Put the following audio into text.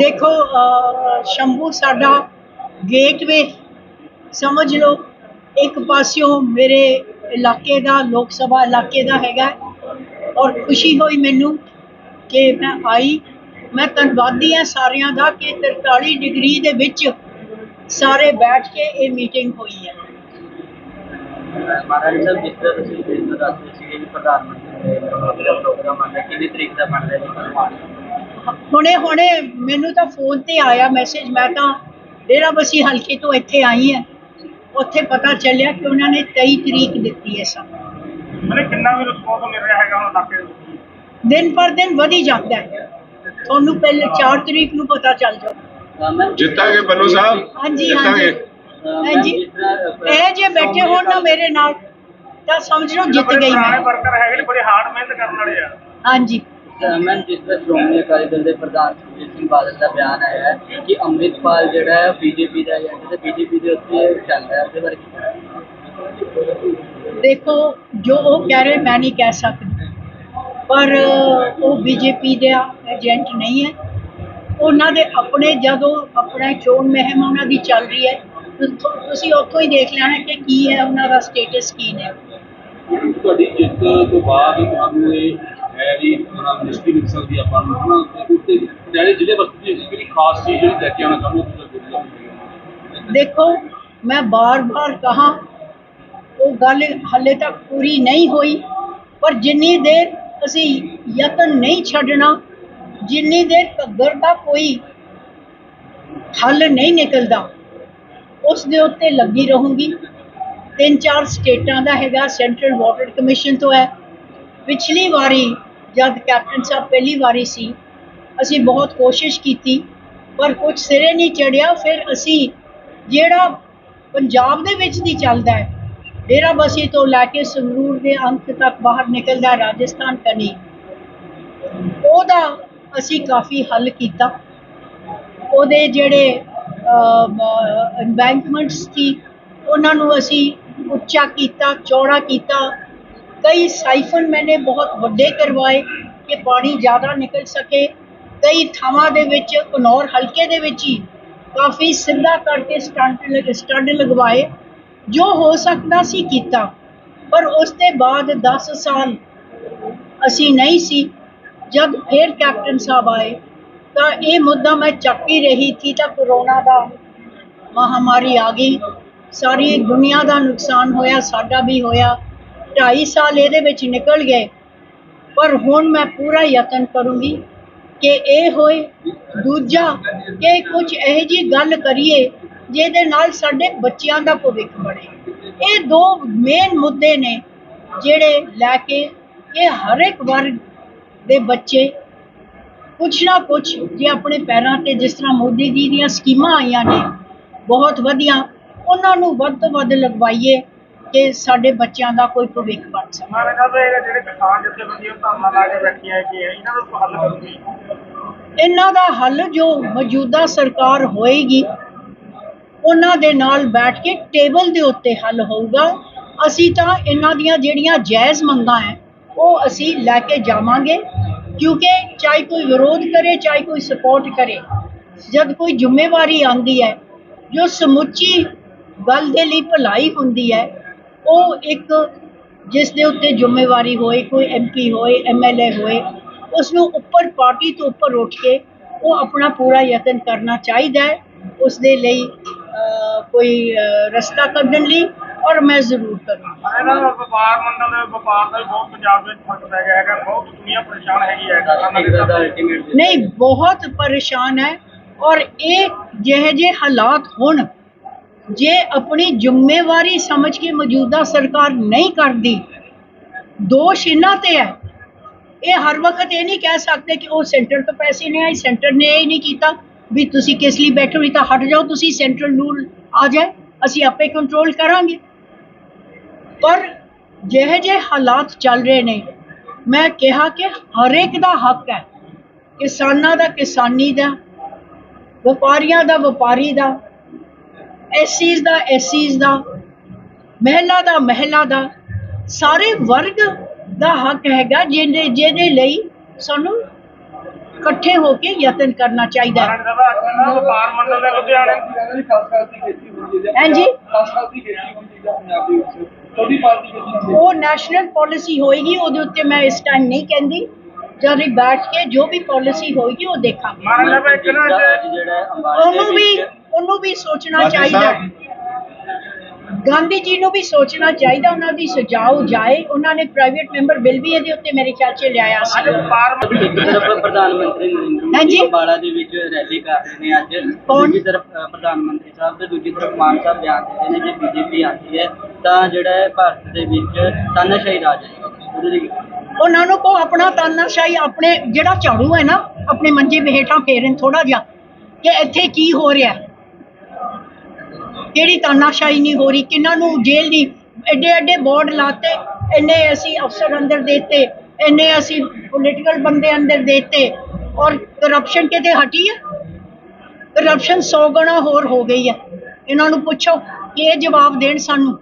ਦੇਖੋ ਸ਼ੰਭੂ ਸਾਡਾ ਗੇਟਵੇ ਸਮਝ ਲਓ, ਇੱਕ ਪਾਸਿਓਂ ਮੇਰੇ ਇਲਾਕੇ ਦਾ, ਲੋਕ ਸਭਾ ਇਲਾਕੇ ਦਾ ਹੈਗਾ। ਔਰ ਖੁਸ਼ੀ ਹੋਈ ਮੈਨੂੰ ਕਿ ਮੈਂ ਆਈ। ਮੈਂ ਧੰਨਵਾਦੀ ਹਾਂ ਸਾਰਿਆਂ ਦਾ ਕਿ 43 ਡਿਗਰੀ ਦੇ ਵਿੱਚ ਸਾਰੇ ਬੈਠ ਕੇ ਇਹ ਮੀਟਿੰਗ ਹੋਈ ਹੈ। ਮਹਾਰਾਜ ਸਾਹਿਬ, ਜਿਸ ਤਰ੍ਹਾਂ ਤੁਸੀਂ ਬਿਲਕੁਲ ਦੱਸਦੇ ਸੀਗੇ ਪ੍ਰਧਾਨ ਮੰਤਰੀ ਦਾ ਪ੍ਰੋਗਰਾਮ ਆਉਂਦਾ ਕਿੰਨੀ ਤਰੀਕ ਦਾ ਬਣ ਰਿਹਾ ਜੀ? ਹੁਣੇ ਹੁਣੇ ਮੈਨੂੰ ਤਾਂ ਫੋਨ ਤੇ ਆਇਆ ਮੈਸੇਜ ਮੈਂ ਤਾਂ ਡੇਰਾ ਬਸੀ ਹਲਕੇ ਤੋਂ ਇੱਥੇ ਆਈ ਹਾਂ। ਉੱਥੇ ਪਤਾ ਚੱਲਿਆ ਕਿ ਉਹਨਾਂ ਨੇ 23 ਤਰੀਕ ਦਿੱਤੀ ਹੈ ਸਭ। ਮਨੇ ਕਿੰਨਾ ਵੀ ਰਿਸਪੌਂਸ ਮਿਲ ਰਿਹਾ ਹੈਗਾ ਹੁਣ ਇਲਾਕੇ? ਦਿਨ ਪਰ ਦਿਨ ਵਧੀ ਜਾਂਦਾ ਹੈ। ਤੁਹਾਨੂੰ ਪਹਿਲੇ 4 ਤਰੀਕ ਨੂੰ ਪਤਾ ਚੱਲ ਜਾਊ। ਜਿੱਤਾਂਗੇ ਬੰਨੂ ਸਾਹਿਬ? ਹਾਂਜੀ ਹਾਂਜੀ। ਇਹ ਜੇ ਬੈਠੇ ਹੋਣ ਨਾ ਮੇਰੇ ਨਾਲ ਤਾਂ ਸਮਝ ਲਓ ਜਿੱਤ ਗਈ ਪੁਰਾਣੇ ਮੈਂ। ਵਰਕਰ ਹੈਗੇ ਨੇ ਬੜੇ ਹਾਰਡ ਮਿਹਨਤ ਕਰਨ ਵਾਲੇ ਆ। ਹਾਂਜੀ। ਮੈਂ ਜਿਸ ਤਰ੍ਹਾਂ ਸ਼੍ਰੋਮਣੀ ਅਕਾਲੀ ਦਲ ਦੇ ਪ੍ਰਧਾਨ ਸੁਖਬੀਰ ਸਿੰਘ ਬਾਦਲ ਦਾ ਬਿਆਨ ਆਇਆ ਹੈ ਕਿ ਅੰਮ੍ਰਿਤਪਾਲ ਜਿਹੜਾ ਹੈ ਬੀਜੇਪੀ ਦਾ ਏਜੰਟ ਤੇ ਬੀਜੇਪੀ ਦੇ ਉੱਤੇ ਚੱਲ ਰਿਹਾ ਉਹਦੇ ਬਾਰੇ ਕੀ ਕਹਿਣਾ? ਦੇਖੋ ਜੋ ਉਹ ਕਹਿ ਰਹੇ ਮੈਂ ਨਹੀਂ ਕਹਿ ਸਕਦੀ। ਪਰ ਉਹ ਬੀਜੇਪੀ ਦਾ ਏਜੰਟ ਨਹੀਂ ਹੈ। ਉਹਨਾਂ ਦੇ ਆਪਣੇ ਜਦੋਂ ਆਪਣਾ ਚੋਣ ਮਹਿਮ ਉਹਨਾਂ ਦੀ ਚੱਲ ਰਹੀ ਹੈ ਤੁਸੀਂ ਉੱਥੋਂ ਹੀ ਦੇਖ ਲੈਣਾ ਕਿ ਕੀ ਹੈ ਉਹਨਾਂ ਦਾ ਸਟੇਟਸ ਕੀ ਨੇ। ਤੁਹਾਡੀ ਜਿੱਤ ਤੋਂ ਬਾਅਦ ਤੁਹਾਨੂੰ ਇਹ ਹੈ ਵੀ ਆਪਣਾ ਮਿਨਿਸਟਰੀ ਮਿਲ ਸਕਦੀ ਆਪਾਂ ਨੂੰ, ਹਨਾ? ਤੇ ਉੱਤੇ ਜਿਹੜੇ ਜ਼ਿਲ੍ਹੇ ਵਸਤੀ ਦੀ ਕਿਹੜੀ ਖਾਸ ਚੀਜ਼ ਜਿਹੜੀ ਲੈ ਕੇ ਆਉਣਾ ਚਾਹੁੰਦੇ ਹੋ ਦੇਖੋ, ਮੈਂ ਬਾਰ-ਬਾਰ ਕਹਾ, ਉਹ ਗੱਲ ਹਲੇ ਤੱਕ ਪੂਰੀ ਨਹੀਂ ਹੋਈ, ਪਰ ਜਿੰਨੀ ਦੇਰ ਅਸੀਂ ਯਤਨ ਨਹੀਂ ਛੱਡਣਾ, ਜਿੰਨੀ ਦੇਰ ਘੱਗਰ ਦਾ ਕੋਈ ਹੱਲ ਨਹੀਂ ਨਿਕਲਦਾ, ਉਸ ਦੇ ਉੱਤੇ ਲੱਗੀ ਰਹੂੰਗੀ। ਤਿੰਨ ਚਾਰ ਸਟੇਟਾਂ ਦਾ ਹੈਗਾ ਸੈਂਟਰਲ ਵਾਟਰ ਕਮਿਸ਼ਨ ਤੋਂ ਹੈ। ਪਿਛਲੀ ਵਾਰੀ ਜਦ ਕੈਪਟਨ ਸਾਹਿਬ ਪਹਿਲੀ ਵਾਰੀ ਸੀ, ਅਸੀਂ ਬਹੁਤ ਕੋਸ਼ਿਸ਼ ਕੀਤੀ, ਪਰ ਕੁਝ ਸਿਰੇ ਨਹੀਂ ਚੜਿਆ ਫਿਰ ਅਸੀਂ ਜਿਹੜਾ ਪੰਜਾਬ ਦੇ ਵਿੱਚ ਦੀ ਚੱਲਦਾ ਹੈ, ਡੇਰਾ ਬਸੀ ਤੋਂ ਲੈ ਕੇ ਸੰਗਰੂਰ ਦੇ ਅੰਤ ਤੱਕ ਬਾਹਰ ਨਿਕਲਦਾ ਰਾਜਸਥਾਨ ਕਨੀ, ਉਹਦਾ ਅਸੀਂ ਕਾਫੀ ਹੱਲ ਕੀਤਾ। ਉਹਦੇ ਜਿਹੜੇ ਐਮਬੈਂਕਮੈਂਟਸ ਸੀ, ਉਹਨਾਂ ਨੂੰ ਅਸੀਂ ਉੱਚਾ ਕੀਤਾ, ਚੌੜਾ ਕੀਤਾ ਕਈ ਸਾਈਫਨ ਮੈਨੇ ਬਹੁਤ ਵੱਡੇ ਕਰਵਾਏ ਕਿ ਪਾਣੀ ਜ਼ਿਆਦਾ ਨਿਕਲ ਸਕੇ। ਕਈ ਥਾਵਾਂ ਦੇ ਵਿੱਚ, ਘਨੌਰ ਹਲਕੇ ਦੇ ਵਿੱਚ ਹੀ ਕਾਫੀ ਸਿੱਧਾ ਕਰਕੇ ਸਟੰਟ ਲਗ ਸਟੱਡ ਲਗਵਾਏ, ਜੋ ਹੋ ਸਕਦਾ ਸੀ ਕੀਤਾ। ਪਰ ਉਸ ਦੇ ਬਾਅਦ 10 ਸਾਲ ਅਸੀਂ ਨਹੀਂ ਸੀ। ਜਦ ਫਿਰ ਕੈਪਟਨ ਸਾਹਿਬ ਆਏ, ਤਾਂ ਇਹ ਮੁੱਦਾ ਮੈਂ ਚੱਕ ਹੀ ਰਹੀ ਸੀ ਤਾਂ ਕਰੋਨਾ ਦਾ ਮਹਾਮਾਰੀ ਆ ਗਈ। ਸਾਰੀ ਦੁਨੀਆ ਦਾ ਨੁਕਸਾਨ ਹੋਇਆ, ਸਾਡਾ ਵੀ ਹੋਇਆ। ਢਾਈ ਸਾਲ ਇਹਦੇ ਵਿੱਚ ਨਿਕਲ ਗਏ। ਪਰ ਹੁਣ ਮੈਂ ਪੂਰਾ ਯਤਨ ਕਰੂੰਗੀ ਕਿ ਇਹ ਹੋਏ, ਦੂਜਾ ਕਿ ਕੁਝ ਇਹੋ ਜੀ ਗੱਲ ਕਰੀਏ ਜਿਹਦੇ ਨਾਲ ਸਾਡੇ ਬੱਚਿਆਂ ਦਾ ਭਵਿੱਖ ਬਣੇ। ਇਹ ਦੋ ਮੇਨ ਮੁੱਦੇ ਨੇ ਜਿਹੜੇ ਲੈ ਕੇ ਇਹ ਹਰ ਇੱਕ ਵਰਗ ਦੇ ਬੱਚੇ ਕੁਛ ਨਾ ਕੁਛ ਜੇ ਆਪਣੇ ਪੈਰਾਂ ਤੇ ਜਿਸ ਤਰ੍ਹਾਂ ਮੋਦੀ ਜੀ ਦੀਆਂ ਸਕੀਮਾਂ ਆਈਆਂ ਨੇ, ਬਹੁਤ ਵਧੀਆ, ਉਹਨਾਂ ਨੂੰ ਵੱਧ ਤੋਂ ਵੱਧ ਲਗਵਾਈਏ। ਕਿ ਸਾਡੇ ਬੱਚਿਆਂ ਦਾ ਕੋਈ ਭਵਿੱਖ ਬਣ ਸਕੇ। ਮਾਰੇ ਇਹ ਜਿਹੜੇ ਕਿਸਾਨ ਜਥੇਬੰਦੀਆਂ ਧਰਨਾ ਲਾ ਕੇ ਬੈਠੀਆਂ ਹੈਗੀਆਂ ਇਹਨਾਂ ਦਾ ਹੱਲ ਕਰੂਗੀ। ਇਹਨਾਂ ਦਾ ਹੱਲ ਜੋ ਮੌਜੂਦਾ ਸਰਕਾਰ ਹੋਏਗੀ ਉਹਨਾਂ ਦੇ ਨਾਲ ਬੈਠ ਕੇ ਟੇਬਲ ਦੇ ਉੱਤੇ ਹੱਲ ਹੋਊਗਾ। ਅਸੀਂ ਤਾਂ ਇਹਨਾਂ ਦੀਆਂ ਜਿਹੜੀਆਂ ਜਾਇਜ਼ ਮੰਗਾਂ ਹੈ ਉਹ ਅਸੀਂ ਲੈ ਕੇ ਜਾਵਾਂਗੇ। ਕਿਉਂਕਿ ਚਾਹੇ ਕੋਈ ਵਿਰੋਧ ਕਰੇ ਚਾਹੇ ਕੋਈ ਸਪੋਰਟ ਕਰੇ ਜਦ ਕੋਈ ਜ਼ਿੰਮੇਵਾਰੀ ਆਂਦੀ ਹੈ ਜੋ ਸਮੁੱਚੀ ਗੱਲ ਦੇ ਲਈ ਭਲਾਈ ਹੁੰਦੀ ਹੈ ਉਹ ਇੱਕ ਜਿਸ ਦੇ ਉੱਤੇ ਜ਼ਿੰਮੇਵਾਰੀ ਹੋਏ ਕੋਈ ਐਮਪੀ ਹੋਏ ਐਮਐਲਏ ਹੋਏ ਉਸ ਨੂੰ ਉੱਪਰ ਪਾਰਟੀ ਤੋਂ ਉੱਪਰ ਉੱਠ ਕੇ ਉਹ ਆਪਣਾ ਪੂਰਾ ਯਤਨ ਕਰਨਾ ਚਾਹੀਦਾ ਹੈ। ਉਸ ਦੇ ਲਈ ਕੋਈ ਰਸਤਾ ਕੱਢਣ ਲਈ ਔਰ ਮੈਂ ਜ਼ਰੂਰ ਕਰੂੰਗਾ। ਇਹਨਾਂ ਦਾ ਵਪਾਰ ਮੰਡਲ ਦੇ ਵਪਾਰ ਦਾ ਬਹੁਤ ਪੰਜਾਬ ਵਿੱਚ ਫ਼ਰਕ ਪੈ ਗਿਆ ਹੈਗਾ। ਬਹੁਤ ਦੁਨੀਆ ਪਰੇਸ਼ਾਨ ਹੈਗੀ ਹੈ। ਕਿਸਾਨਾਂ ਦੇ ਦਾ ਸਾਹਮਣੇ। ਅਲਟੀਮੇਟ ਨਹੀਂ ਬਹੁਤ ਪਰੇਸ਼ਾਨ ਹੈ ਔਰ ਇਹ ਜਿਹੇ ਜਿਹੇ ਹਾਲਾਤ ਹੁਣ ਜੇ ਆਪਣੀ ਜ਼ਿੰਮੇਵਾਰੀ ਸਮਝ ਕੇ ਮੌਜੂਦਾ ਸਰਕਾਰ ਨਹੀਂ ਕਰਦੀ, ਦੋਸ਼ ਇਹਨਾਂ ਤੇ ਹੈ। ਇਹ ਹਰ ਵਕਤ ਇਹ ਨਹੀਂ ਕਹਿ ਸਕਦੇ ਕਿ ਉਹ ਸੈਂਟਰ ਤੋਂ ਪੈਸੇ ਨਹੀਂ ਆਏ, ਸੈਂਟਰ ਨੇ ਇਹ ਨਹੀਂ ਕੀਤਾ ਵੀ ਤੁਸੀਂ ਕਿਸ ਲਈ ਬੈਠੋ ਨਹੀਂ ਤਾਂ ਹਟ ਜਾਓ ਤੁਸੀਂ, ਸੈਂਟਰਲ ਰੂਲ ਆ ਜਾਏ, ਅਸੀਂ ਆਪੇ ਕੰਟਰੋਲ ਕਰਾਂਗੇ। ਪਰ ਜਿਹੇ ਜਿਹੇ ਹਾਲਾਤ ਚੱਲ ਰਹੇ ਨੇ, ਮੈਂ ਕਿਹਾ ਕਿ ਹਰੇਕ ਦਾ ਹੱਕ ਹੈ। ਕਿਸਾਨਾਂ ਦਾ, ਕਿਸਾਨੀ ਦਾ, ਵਪਾਰੀਆਂ ਦਾ, ਵਪਾਰੀ ਦਾ ਐਸੀਜ਼ ਦਾ ਐਸੀਜ਼ ਦਾ ਮਹਿਲਾ ਦਾ ਮਹਿਲਾ ਦਾ ਸਾਰੇ ਵਰਗ ਦਾ ਹੱਕ ਹੈਗਾ ਜਿਹਦੇ ਜਿਹਦੇ ਲਈ ਸਾਨੂੰ ਇਕੱਠੇ ਹੋ ਕੇ ਯਤਨ ਕਰਨਾ ਚਾਹੀਦਾ ਹੈ। ਦੇ ਹਾਂਜੀ? ਖਾਸ ਖਾਸ ਦੀ ਖੇਤੀ ਹੋਣੀ ਚਾਹੀਦੀ ਹੈ ਪੰਜਾਬ ਦੇ ਵਿੱਚ ਤੁਹਾਡੀ ਪਾਰਟੀ ਕਿਹਦੀ ਉਹ ਨੈਸ਼ਨਲ ਪਾਲਿਸੀ ਹੋਏਗੀ ਉਹਦੇ ਉੱਤੇ ਮੈਂ ਇਸ ਟਾਈਮ ਨਹੀਂ ਕਹਿੰਦੀ। ਜਦ ਬੈਠ ਕੇ ਜੋ ਵੀ ਪਾਲਿਸੀ ਹੋਏਗੀ ਉਹ ਦੇਖਾਂਗੇ। ਜਿਹੜਾ ਅੰਬਾਲੇ ਉਹਨੂੰ ਵੀ ਉਹਨੂੰ ਵੀ ਸੋਚਣਾ ਚਾਹੀਦਾ। ਗਾਂਧੀ ਜੀ ਨੂੰ ਵੀ ਸੋਚਣਾ ਚਾਹੀਦਾ ਉਹਨਾਂ ਦੀ ਸੁਝਾਅ ਜਾਏ ਉਹਨਾਂ ਨੇ ਪ੍ਰਾਈਵੇਟ ਮੈਂਬਰ ਬਿੱਲ ਵੀ ਇਹਦੇ ਉੱਤੇ ਮੇਰੇ ਖਿਆਲ 'ਚ ਲਿਆਇਆ ਸੀ ਇੱਕ ਤਰਫ ਪ੍ਰਧਾਨ ਮੰਤਰੀ ਨਰਿੰਦਰ ਮੋਦੀ। ਅੰਬਾਲਾ ਦੇ ਵਿੱਚ ਰੈਲੀ ਕਰ ਰਹੇ ਨੇ ਅੱਜ? ਦੂਜੀ ਤਰਫ ਪ੍ਰਧਾਨ ਮੰਤਰੀ ਸਾਹਿਬ ਤੇ ਦੂਜੀ ਤਰਫ ਮਾਨ ਸਾਹਿਬ ਬਿਆਨ ਦੇ ਰਹੇ ਨੇ ਜੇ ਬੀਜੇਪੀ ਆਉਂਦੀ ਹੈ ਤਾਂ ਜਿਹੜਾ ਹੈ ਭਾਰਤ ਦੇ ਵਿੱਚ ਤਾਨਾਸ਼ਾਹੀ ਰਾਜ ਹੈ ਉਹਦੇ ਲਈ ਉਹਨਾਂ ਨੂੰ ਕੋ ਆਪਣਾ ਤਾਨਾਸ਼ਾਹੀ ਆਪਣੇ ਜਿਹੜਾ ਝਾੜੂ ਹੈ ਨਾ ਆਪਣੇ ਮੰਜੇ ਮੇ ਹੇਠਾਂ ਫੇਰਨ ਥੋੜਾ ਜਿਹਾ ਕਿ ਇੱਥੇ ਕੀ ਹੋ ਰਿਹਾ ਕਿਹੜੀ ਤਾਨਾਸ਼ਾਹੀ ਨਹੀਂ ਹੋ ਰਹੀ ਕਿੰਨਾਂ ਨੂੰ ਜੇਲ੍ਹ ਨਹੀਂ? ਐਡੇ ਐਡੇ ਬੋਰਡ ਲਾਤੇ, ਇੰਨੇ ਅਸੀਂ ਅਫਸਰ ਅੰਦਰ ਦੇਤੇ, ਇੰਨੇ ਅਸੀਂ ਪੋਲੀਟੀਕਲ ਬੰਦੇ ਅੰਦਰ ਦੇਤੇ, ਔਰ ਕਰਪਸ਼ਨ ਕਿਤੇ ਹਟੀ ਹੈ ਕਰਪਸ਼ਨ 100 ਗੁਣਾ ਹੋਰ ਹੋ ਗਈ ਹੈ ਇਹਨਾਂ ਨੂੰ ਪੁੱਛੋ ਕਿ ਇਹ ਜਵਾਬ ਦੇਣ ਸਾਨੂੰ।